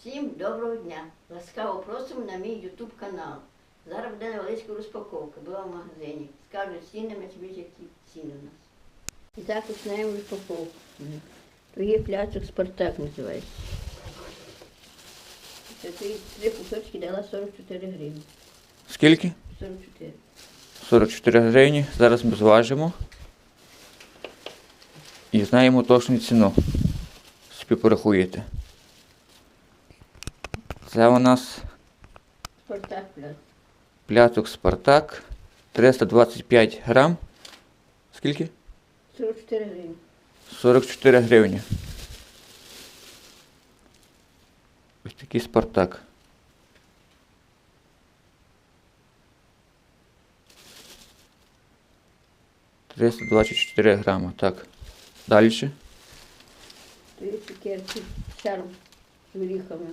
Всім доброго дня! Ласкаво просимо на мій YouTube канал. Зараз буде невеличка розпаковка. Була в магазині. Скажу ціни, ми тобі які ціни у нас. І так починаємо розпаковку. То є пляцок Спартак називається. Це три, три кусочки дала 44 гривні. Скільки? 44. 44 гривні. Зараз ми зважимо. І знаємо точну ціну. Собі порахуєте. Це у нас Спартак пляц. пляцок Спартак. 325 грам. Скільки? 44 гривні. 44 гривні. Ось такий Спартак. Триста двадцять чотири грама. Так. Далі. Є цукерки, шарм з горіхами.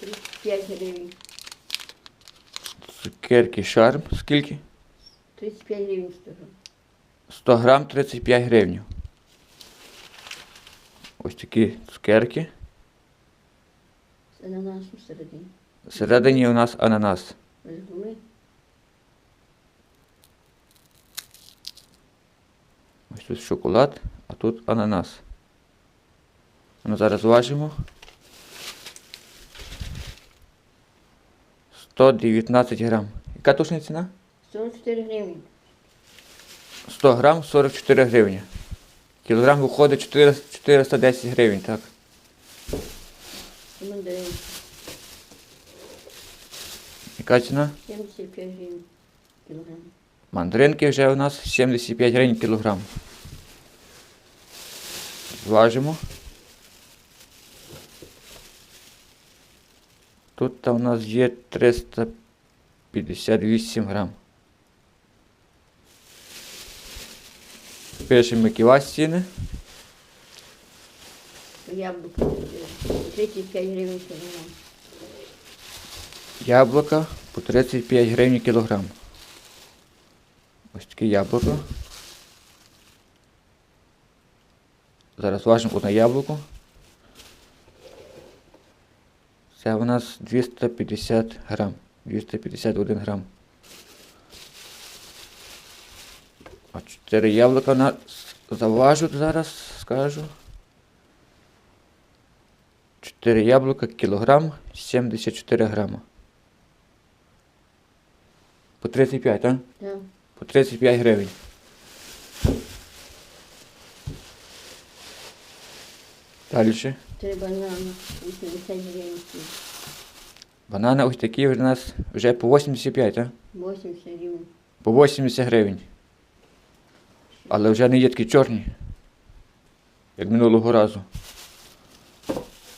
35 гривень. Цукерки шарм. Скільки? 35 гривень 100 грам. 100 грам 35 гривень. Ось такі цукерки. З ананасом всередині. Всередині у нас ананас. Розгули. Ось тут шоколад, а тут ананас. Ми зараз важимо. 119 грам. Яка точна ціна? 44 гривні. 100 грам 44 гривні. Кілограм виходить 4 410 гривень, так? Яка ціна? 75 гривень кілограм. Мандаринки вже у нас 75 гривень кілограм. Зважимо. Тут у нас є 358 грам. Пишемо які вас ціни. Яблуко. е, 35 гривень кілограм. Яблука по 35 гривень кілограм. Ось таке яблуко. Зараз важимо одне яблуко. Це у нас 250 грам. 251 грам. А 4 яблука на... заважу зараз, скажу. 4 яблука кілограм 74 грама. По 35, так? Так. По 35 гривень. Далі. Три банани. 80 гривень. Банани ось такі у нас вже по 85, так? 80 гривень. По 80 гривень. Але вже не є такі чорні. Як минулого разу.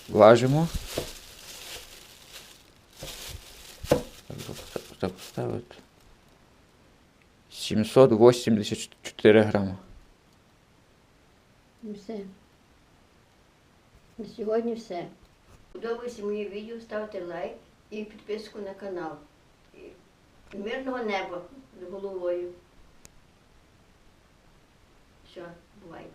Важимо. Так, так, так поставити. 784 грама. Все. На сьогодні все. Подобається моє відео, ставте лайк і підписку на канал. Мирного неба з головою. Все, бувайте.